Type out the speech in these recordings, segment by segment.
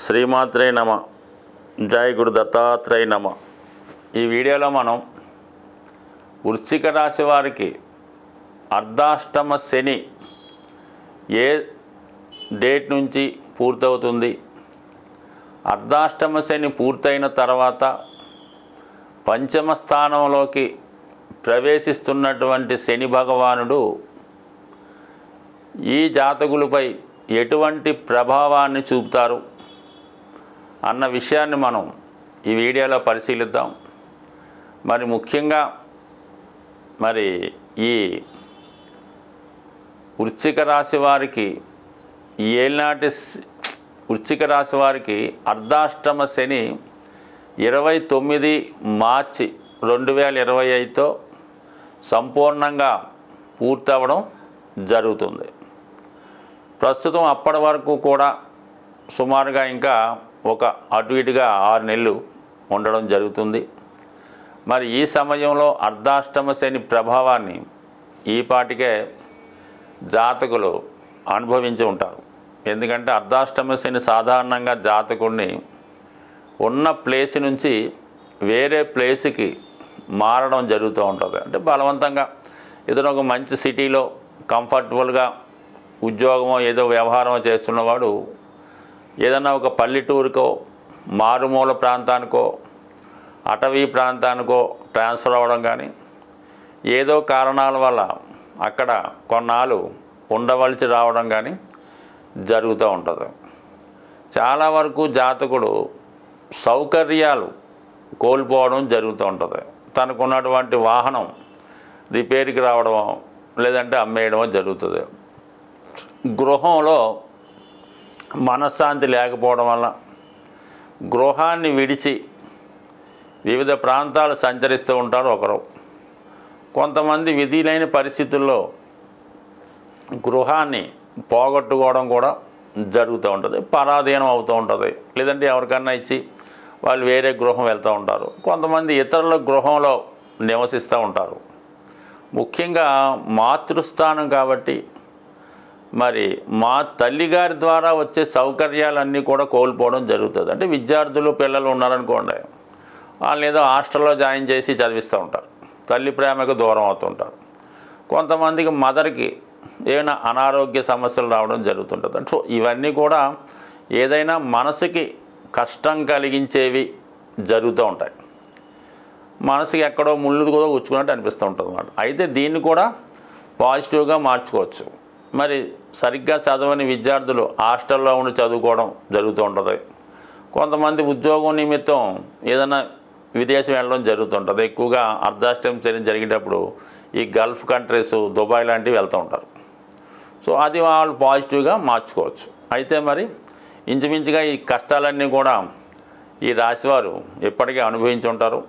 శ్రీమాత్రే నమ. జయ గురు దత్తాత్రేయ నమ. ఈ వీడియోలో మనం వృశ్చిక రాశి వారికి అర్ధాష్టమ శని ఏ డేట్ నుంచి పూర్తవుతుంది? అర్ధాష్టమ శని పూర్తయిన తర్వాత పంచమ స్థానంలోకి ప్రవేశిస్తున్నటువంటి శని భగవానుడు ఈ జాతకులపై ఎటువంటి ప్రభావాన్ని చూపుతారు? అన్న విషయాన్ని మనం ఈ వీడియోలో పరిశీలిద్దాం. మరి ముఖ్యంగా మరి ఈ వృశ్చిక రాశి వారికి ఏనాటి ఏళ్ళనాటి వృశ్చిక రాశి వారికి అర్ధాష్టమ శని ఇరవై తొమ్మిది మార్చి రెండు వేల ఇరవై ఐదుతో సంపూర్ణంగా పూర్తవడం జరుగుతుంది. ప్రస్తుతం అప్పటి వరకు కూడా సుమారుగా ఇంకా ఒక అటు ఇటుగా ఆరు నెలలు ఉండడం జరుగుతుంది. మరి ఈ సమయంలో అర్ధాష్టమ శని ప్రభావాన్ని ఈపాటికే జాతకులు అనుభవించి ఉంటారు. ఎందుకంటే అర్ధాష్టమ శని సాధారణంగా జాతకుడిని ఉన్న ప్లేస్ నుంచి వేరే ప్లేస్కి మారడం జరుగుతూ ఉంటుంది. అంటే బలవంతంగా ఇతను ఒక మంచి సిటీలో కంఫర్టబుల్గా ఉద్యోగమో ఏదో వ్యవహారమో చేస్తున్నవాడు ఏదన్నా ఒక పల్లెటూరుకో మారుమూల ప్రాంతానికో అటవీ ప్రాంతానికో ట్రాన్స్ఫర్ అవ్వడం కానీ ఏదో కారణాల వల్ల అక్కడ కొన్నాళ్ళు ఉండవలసి రావడం కానీ జరుగుతూ ఉంటుంది. చాలా వరకు జాతకుడు సౌకర్యాలు కోల్పోవడం జరుగుతూ ఉంటుంది. తనకున్నటువంటి వాహనం రిపేర్కి రావడమో లేదంటే అమ్మేయడమో జరుగుతుంది. గృహంలో మనశ్శాంతి లేకపోవడం వల్ల గృహాన్ని విడిచి వివిధ ప్రాంతాలు సంచరిస్తూ ఉంటారు ఒకరు. కొంతమంది విధిలైన పరిస్థితుల్లో గృహాన్ని పోగొట్టుకోవడం కూడా జరుగుతూ ఉంటుంది పరాధీనం అవుతూ ఉంటుంది. లేదంటే ఎవరికన్నా ఇచ్చి వాళ్ళు వేరే గృహం వెళ్తూ ఉంటారు. కొంతమంది ఇతరుల గృహంలో నివసిస్తూ ఉంటారు. ముఖ్యంగా మాతృస్థానం కాబట్టి మరి మా తల్లిగారి ద్వారా వచ్చే సౌకర్యాలన్నీ కూడా కోల్పోవడం జరుగుతుంది. అంటే విద్యార్థులు పిల్లలు ఉన్నారనుకోండి వాళ్ళు ఏదో హాస్టల్లో జాయిన్ చేసి చదివిస్తూ ఉంటారు. తల్లి ప్రేమకు దూరం అవుతుంటారు. కొంతమందికి మదర్కి ఏమైనా అనారోగ్య సమస్యలు రావడం జరుగుతుంటుంది. సో ఇవన్నీ కూడా ఏదైనా మనసుకి కష్టం కలిగించేవి జరుగుతూ ఉంటాయి. మనసుకి ఎక్కడో ముళ్ళు కూడా ఉచ్చుకున్నట్టు అనిపిస్తూ ఉంటుంది అన్నమాట అయితే దీన్ని కూడా పాజిటివ్గా మార్చుకోవచ్చు. మరి సరిగ్గా చదవని విద్యార్థులు హాస్టల్లో ఉండి చదువుకోవడం జరుగుతూ ఉంటుంది. కొంతమంది ఉద్యోగం నిమిత్తం ఏదైనా విదేశం వెళ్ళడం జరుగుతుంటుంది. ఎక్కువగా అర్ధాష్టం చర్యం జరిగేటప్పుడు ఈ గల్ఫ్ కంట్రీస్ దుబాయ్ లాంటివి వెళ్తూ ఉంటారు. సో అది వాళ్ళు పాజిటివ్గా మార్చుకోవచ్చు. అయితే మరి ఇంచుమించుగా ఈ కష్టాలన్నీ కూడా ఈ రాశివారు ఇప్పటికే అనుభవించి ఉంటారు.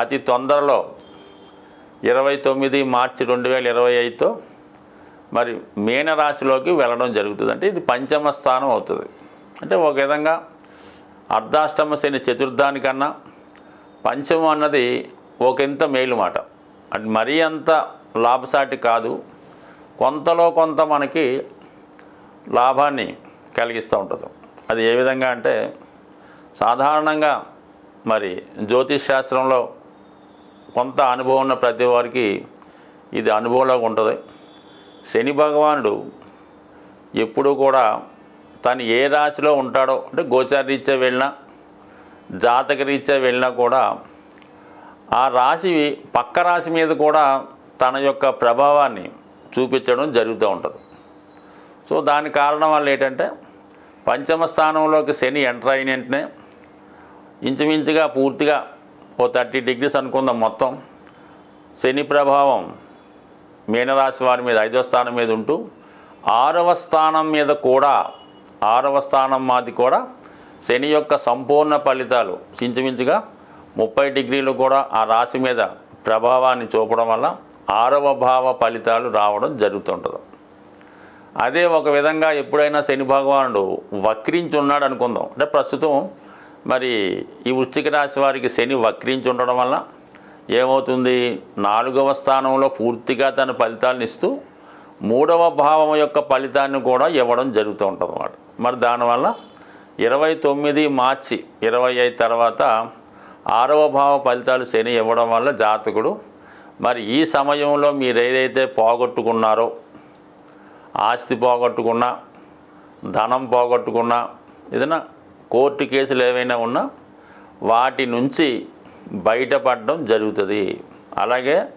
అతి తొందరలో ఇరవై తొమ్మిది మార్చి రెండు వేల ఇరవై ఐదుతో మరి మీనరాశిలోకి వెళ్ళడం జరుగుతుంది అంటే ఇది పంచమ స్థానం అవుతుంది. అంటే ఒక విధంగా అర్ధాష్టమ శని చతుర్థానికన్నా పంచమం అన్నది ఒకంత మేలు మాట. అది మరీ అంత లాభసాటి కాదు. కొంతలో కొంత మనకి లాభాన్ని కలిగిస్తూ ఉంటుంది. అది ఏ విధంగా అంటే సాధారణంగా మరి జ్యోతిష్ శాస్త్రంలో కొంత అనుభవం ఉన్న ప్రతి వారికి ఇది అనుభవంలో ఉంటుంది. శని భగవానుడు ఎప్పుడూ కూడా తను ఏ రాశిలో ఉంటాడో అంటే గోచార రీత్యా వెళ్ళినా జాతక రీత్యా వెళ్ళినా కూడా ఆ రాశి పక్క రాశి మీద కూడా తన యొక్క ప్రభావాన్ని చూపించడం జరుగుతూ ఉంటుంది. సో దాని కారణం వల్ల ఏంటంటే పంచమ స్థానంలోకి శని ఎంటర్ అయిన వెంటనే ఇంచుమించుగా పూర్తిగా ఓ థర్టీ డిగ్రీస్ అనుకుందాం మొత్తం శని ప్రభావం మీనరాశి వారి మీద ఐదో స్థానం మీద ఉంటూ ఆరవ స్థానం మీద కూడా ఆరవ స్థానం మాది కూడా శని యొక్క సంపూర్ణ ఫలితాలు చించుమించుగా ముప్పై డిగ్రీలు కూడా ఆ రాశి మీద ప్రభావాన్ని చూపడం వల్ల ఆరవ భావ ఫలితాలు రావడం జరుగుతుంటుంది. అదే ఒక విధంగా ఎప్పుడైనా శని భగవానుడు వక్రించి ఉన్నాడు అనుకుందాం. అంటే ప్రస్తుతం మరి ఈ వృశ్చిక రాశి వారికి శని వక్రించి ఉండడం వల్ల ఏమవుతుంది? నాలుగవ స్థానంలో పూర్తిగా తన ఫలితాలను ఇస్తూ మూడవ భావం యొక్క ఫలితాన్ని కూడా ఇవ్వడం జరుగుతూ ఉంటుంది అన్నమాట మరి దానివల్ల ఇరవై తొమ్మిది మార్చి ఇరవై ఐదు తర్వాత ఆరవ భావ ఫలితాలు శని ఇవ్వడం వల్ల జాతకుడు మరి ఈ సమయంలో మీరు ఏదైతే పోగొట్టుకున్నారో ఆస్తి పోగొట్టుకున్నా ధనం పోగొట్టుకున్నా ఏదైనా కోర్టు కేసులు ఏవైనా ఉన్నా వాటి నుంచి బయటపడడం జరుగుతుంది. అలాగే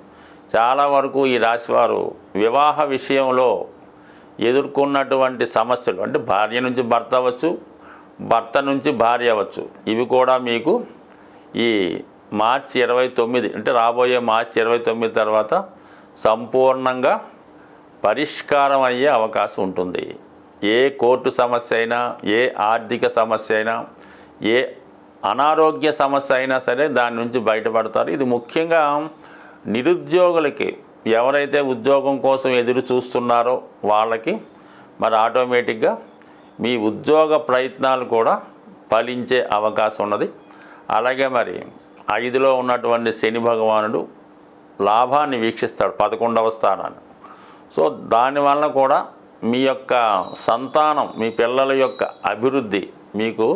చాలా వరకు ఈ రాశివారు వివాహ విషయంలో ఎదుర్కొన్నటువంటి సమస్యలు అంటే భార్య నుంచి భర్త అవ్వచ్చు భర్త నుంచి భార్య అవ్వచ్చు ఇవి కూడా మీకు ఈ మార్చి ఇరవై తొమ్మిది అంటే రాబోయే మార్చి ఇరవై తొమ్మిది తర్వాత సంపూర్ణంగా పరిష్కారం అయ్యే అవకాశం ఉంటుంది. ఏ కోర్టు సమస్య అయినా ఏ ఆర్థిక సమస్య అయినా ఏ అనారోగ్య సమస్య అయినా సరే దాని నుంచి బయటపడతారు. ఇది ముఖ్యంగా నిరుద్యోగులకి ఎవరైతే ఉద్యోగం కోసం ఎదురు చూస్తున్నారో వాళ్ళకి మరి ఆటోమేటిక్గా మీ ఉద్యోగ ప్రయత్నాలు కూడా ఫలించే అవకాశం ఉన్నది. అలాగే మరి ఐదులో ఉన్నటువంటి శని భగవానుడు లాభాన్ని వీక్షిస్తాడు పదకొండవ స్థానాన్ని. సో దానివల్ల కూడా మీ యొక్క సంతానం మీ పిల్లల యొక్క అభివృద్ధి మీకు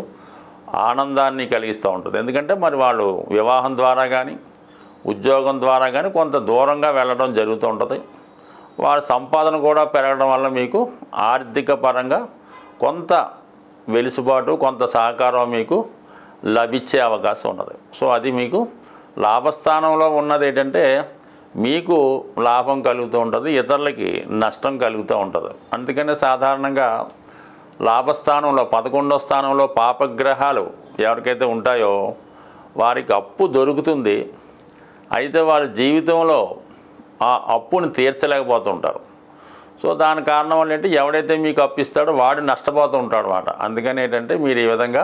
ఆనందాన్ని కలిగిస్తూ ఉంటుంది. ఎందుకంటే మరి వాళ్ళు వివాహం ద్వారా కానీ ఉద్యోగం ద్వారా కానీ కొంత దూరంగా వెళ్ళడం జరుగుతూ ఉంటుంది. వారి సంపాదన కూడా పెరగడం వల్ల మీకు ఆర్థిక పరంగా కొంత వెలుసుబాటు కొంత సహకారం మీకు లభించే అవకాశం ఉన్నది. సో అది మీకు లాభస్థానంలో ఉన్నది ఏంటంటే మీకు లాభం కలుగుతూ ఉంటుంది ఇతరులకి నష్టం కలుగుతూ ఉంటుంది. అందుకనే సాధారణంగా లాభస్థానంలో పదకొండో స్థానంలో పాపగ్రహాలు ఎవరికైతే ఉంటాయో వారికి అప్పు దొరుకుతుంది. అయితే వారి జీవితంలో ఆ అప్పుని తీర్చలేకపోతుంటారు. సో దాని కారణం వల్ల ఏంటి? ఎవడైతే మీకు అప్పిస్తాడో వాడు నష్టపోతూ ఉంటాడు అనమాట అందుకని ఏంటంటే మీరు ఈ విధంగా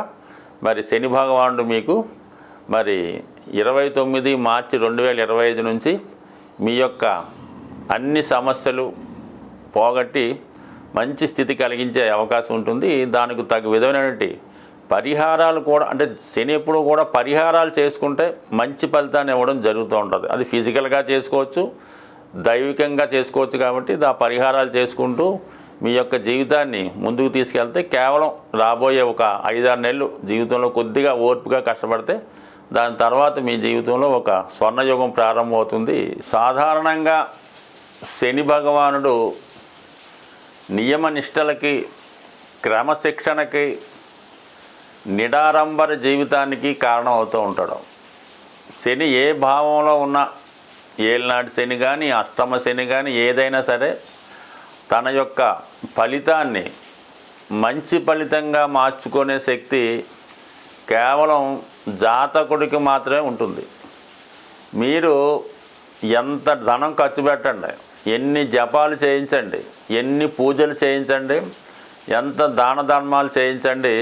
మరి శని భగవానుడు మీకు మరి ఇరవై తొమ్మిది మార్చి రెండు వేల ఇరవై ఐదు నుంచి మీ యొక్క అన్ని సమస్యలు పోగొట్టి మంచి స్థితి కలిగించే అవకాశం ఉంటుంది. దానికి తగు విధమైనటువంటి పరిహారాలు కూడా అంటే శని ఎప్పుడు కూడా పరిహారాలు చేసుకుంటే మంచి ఫలితాన్ని ఇవ్వడం జరుగుతూ ఉంటుంది. అది ఫిజికల్గా చేసుకోవచ్చు దైవికంగా చేసుకోవచ్చు కాబట్టి ఆ పరిహారాలు చేసుకుంటూ మీ యొక్క జీవితాన్ని ముందుకు తీసుకెళ్తే కేవలం రాబోయే ఒక ఐదారు నెలలు జీవితంలో కొద్దిగా ఓర్పుగా కష్టపడితే దాని తర్వాత మీ జీవితంలో ఒక స్వర్ణయుగం ప్రారంభమవుతుంది. సాధారణంగా శని భగవానుడు నియమనిష్టలకి క్రమశిక్షణకి నిడారంబర జీవితానికి కారణం అవుతూ ఉంటాడు. శని ఏ భావంలో ఉన్న ఏలినాటి శని కానీ అష్టమ శని కానీ ఏదైనా సరే తన యొక్క ఫలితాన్ని మంచి ఫలితంగా మార్చుకునే శక్తి కేవలం జాతకుడికి మాత్రమే ఉంటుంది. మీరు ఎంత ధనం ఖర్చు పెట్టండి ఎన్ని జపాలు చేయించండి ఎన్ని పూజలు చేయించండి ఎంత దాన ధర్మాలు చేయించండి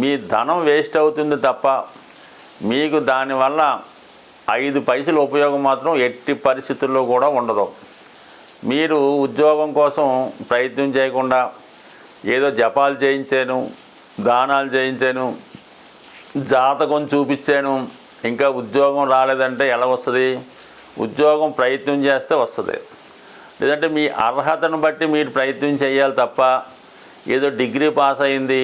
మీ ధనం వేస్ట్ అవుతుంది తప్ప మీకు దానివల్ల ఐదు పైసలు ఉపయోగం మాత్రం ఎట్టి పరిస్థితుల్లో కూడా ఉండదు. మీరు ఉద్యోగం కోసం ప్రయత్నం చేయకుండా ఏదో జపాలు చేయించాను దానాలు చేయించాను జాతకం చూపించాను ఇంకా ఉద్యోగం రాలేదంటే ఎలా వస్తుంది? ఉద్యోగం ప్రయత్నం చేస్తే వస్తుంది. లేదంటే మీ అర్హతను బట్టి మీరు ప్రయత్నం చేయాలి తప్ప ఏదో డిగ్రీ పాస్ అయింది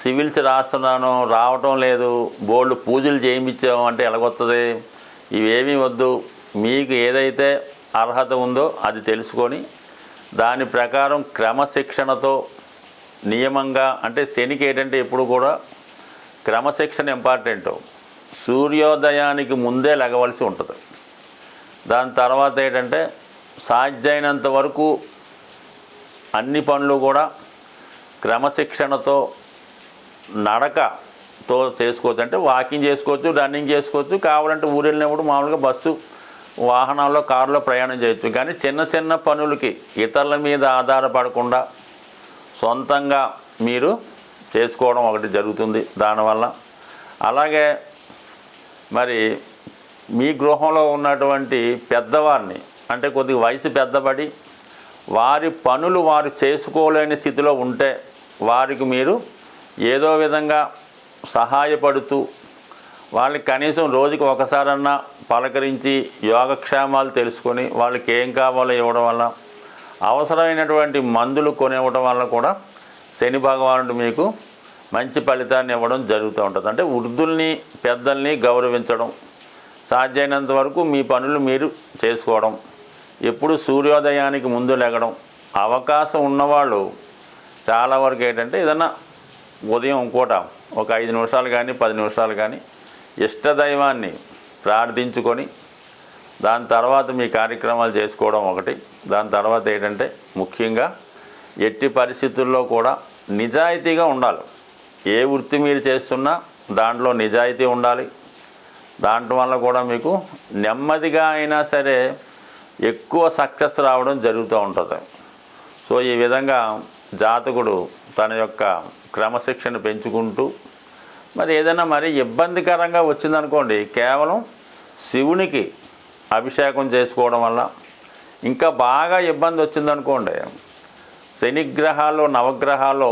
సివిల్స్ రాస్తున్నాను రావటం లేదు బోర్డు పూజలు చేయించాము అంటే ఎలాగొస్తుంది ఇవేమీ వద్దు. మీకు ఏదైతే అర్హత ఉందో అది తెలుసుకొని దాని ప్రకారం క్రమశిక్షణతో నియమంగా అంటే శనికి ఏంటంటే ఎప్పుడు కూడా క్రమశిక్షణ ఇంపార్టెంట్. సూర్యోదయానికి ముందే లెగవలసి ఉంటుంది. దాని తర్వాత ఏంటంటే సాధ్యమైనంత వరకు అన్ని పనులు కూడా క్రమశిక్షణతో నడకతో చేసుకోవచ్చు. అంటే వాకింగ్ చేసుకోవచ్చు రన్నింగ్ చేసుకోవచ్చు కావాలంటే ఊరు వెళ్ళినప్పుడు మామూలుగా బస్సు వాహనాల్లో కారులో ప్రయాణం చేయొచ్చు. కానీ చిన్న చిన్న పనులకి ఇతరుల మీద ఆధారపడకుండా సొంతంగా మీరు చేసుకోవడం ఒకటి జరుగుతుంది దానివల్ల. అలాగే మరి మీ గృహంలో ఉన్నటువంటి పెద్దవారిని అంటే కొద్దిగా వయసు పెద్దబడి వారి పనులు వారు చేసుకోలేని స్థితిలో ఉంటే వారికి మీరు ఏదో విధంగా సహాయపడుతూ వాళ్ళకి కనీసం రోజుకి ఒకసారన్నా పలకరించి యోగక్షేమాలు తెలుసుకొని వాళ్ళకి ఏం కావాలో ఇవ్వడం వల్ల అవసరమైనటువంటి మందులు కొనివ్వడం వల్ల కూడా శని భగవానుడు మీకు మంచి ఫలితాన్ని ఇవ్వడం జరుగుతూ ఉంటుంది. అంటే వృద్ధుల్ని పెద్దల్ని గౌరవించడం సాధ్యమైనంత వరకు మీ పనులు మీరు చేసుకోవడం ఎప్పుడు సూర్యోదయానికి ముందు లెగడం అవకాశం ఉన్నవాళ్ళు చాలా వరకు ఏంటంటే ఏదన్నా ఉదయం పూట ఒక ఐదు నిమిషాలు కానీ పది నిమిషాలు కానీ ఇష్టదైవాన్ని ప్రార్థించుకొని దాని తర్వాత మీ కార్యక్రమాలు చేసుకోవడం ఒకటి. దాని తర్వాత ఏంటంటే ముఖ్యంగా ఎట్టి పరిస్థితుల్లో కూడా నిజాయితీగా ఉండాలి. ఏ వృత్తి మీరు చేస్తున్నా దాంట్లో నిజాయితీ ఉండాలి. దాంట్లో వల్ల కూడా మీకు నెమ్మదిగా అయినా సరే ఎక్కువ సక్సెస్ రావడం జరుగుతూ ఉంటుంది. సో ఈ విధంగా జాతకుడు తన యొక్క క్రమశిక్షణ పెంచుకుంటూ మరి ఏదైనా మరి ఇబ్బందికరంగా వచ్చిందనుకోండి కేవలం శివునికి అభిషేకం చేసుకోవడం వల్ల ఇంకా బాగా ఇబ్బంది వచ్చిందనుకోండి శనిగ్రహాలు నవగ్రహాలు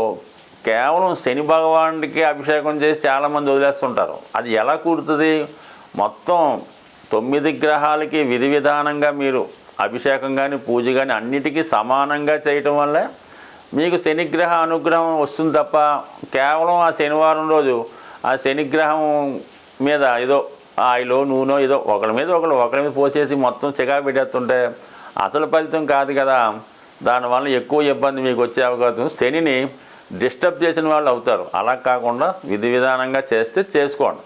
కేవలం శని భగవానుడికి అభిషేకం చేసి చాలామంది వదిలేస్తుంటారు. అది ఎలా కూడుతుంది మొత్తం తొమ్మిది గ్రహాలకి విధి విధానంగా మీరు అభిషేకం కానీ పూజ కానీ అన్నిటికీ సమానంగా చేయటం వల్ల మీకు శనిగ్రహ అనుగ్రహం వస్తుంది తప్ప కేవలం ఆ శనివారం రోజు ఆ శనిగ్రహం మీద ఏదో ఆయిలో నూనె ఏదో ఒకరి మీద ఒకరు ఒకరి మీద పోసేసి మొత్తం చికా పెట్టేస్తుంటే అసలు ఫలితం కాదు కదా. దానివల్ల ఎక్కువ ఇబ్బంది మీకు వచ్చే అవకాశం శనిని డిస్టర్బ్ చేసిన వాళ్ళు అవుతారు. అలా కాకుండా విధి విధానంగా చేస్తే చేసుకోండి.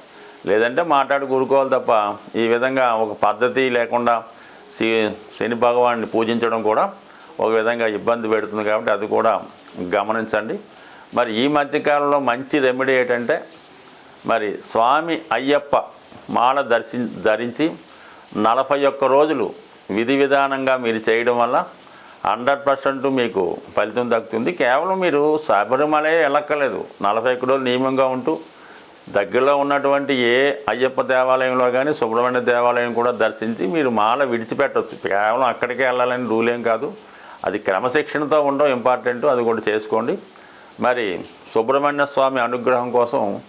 లేదంటే మాట్లాడి కూరుకోవాలి తప్ప ఈ విధంగా ఒక పద్ధతి లేకుండా శని భగవాన్ని పూజించడం కూడా ఒక విధంగా ఇబ్బంది పెడుతుంది కాబట్టి అది కూడా గమనించండి. మరి ఈ మధ్యకాలంలో మంచి రెమెడీ ఏంటంటే మరి స్వామి అయ్యప్ప మాల దర్శి ధరించి నలభై ఒక్క రోజులు విధి విధానంగా మీరు చేయడం వల్ల హండ్రెడ్ పర్సెంట్ మీకు ఫలితం దక్కుతుంది. కేవలం మీరు శబరిమలే వెళ్ళక్కర్లేదు నలభై ఒక్క రోజులు నియమంగా ఉంటూ దగ్గరలో ఉన్నటువంటి ఏ అయ్యప్ప దేవాలయంలో కానీ సుబ్రహ్మణ్య దేవాలయం కూడా దర్శించి మీరు మాల విడిచిపెట్టవచ్చు కేవలం అక్కడికే వెళ్ళాలని రూల్ ఏం కాదు. అది క్రమశిక్షణతో ఉండడం ఇంపార్టెంట్ అది కూడా చేసుకోండి. మరి సుబ్రహ్మణ్య స్వామి అనుగ్రహం కోసం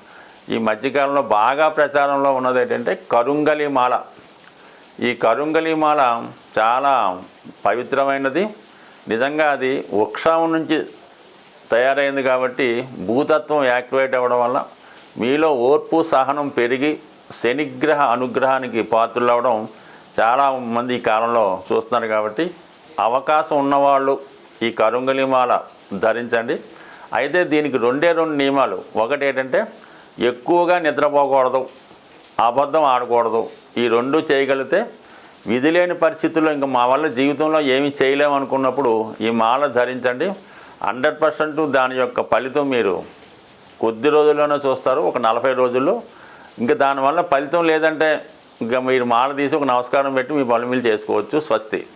ఈ మధ్యకాలంలో బాగా ప్రచారంలో ఉన్నది ఏంటంటే కరుంగలి మాల. ఈ కరుంగలి మాల చాలా పవిత్రమైనది. నిజంగా అది వృక్షం నుంచి తయారైంది కాబట్టి భూతత్వం యాక్టివేట్ అవ్వడం వల్ల మీలో ఓర్పు సహనం పెరిగి శనిగ్రహ అనుగ్రహానికి పాత్రలవడం చాలా మంది ఈ కాలంలో చూస్తున్నారు కాబట్టి అవకాశం ఉన్నవాళ్ళు ఈ కరుంగలిమాల ధరించండి. అయితే దీనికి రెండే రెండు నియమాలు. ఒకటి ఏంటంటే ఎక్కువగా నిద్రపోకూడదు అబద్ధం ఆడకూడదు. ఈ రెండు చేయగలిగితే విధి లేని పరిస్థితుల్లో ఇంకా మా వల్ల జీవితంలో ఏమి చేయలేము అనుకున్నప్పుడు ఈ మాల ధరించండి. హండ్రెడ్ పర్సెంట్ దాని యొక్క ఫలితం మీరు కొద్ది రోజుల్లోనే చూస్తారు ఒక నలభై రోజుల్లో. ఇంకా దానివల్ల ఫలితం లేదంటే ఇంకా మీరు మాల తీసి ఒక నమస్కారం పెట్టి మీ పనులు మీరు చేసుకోవచ్చు స్వస్తి.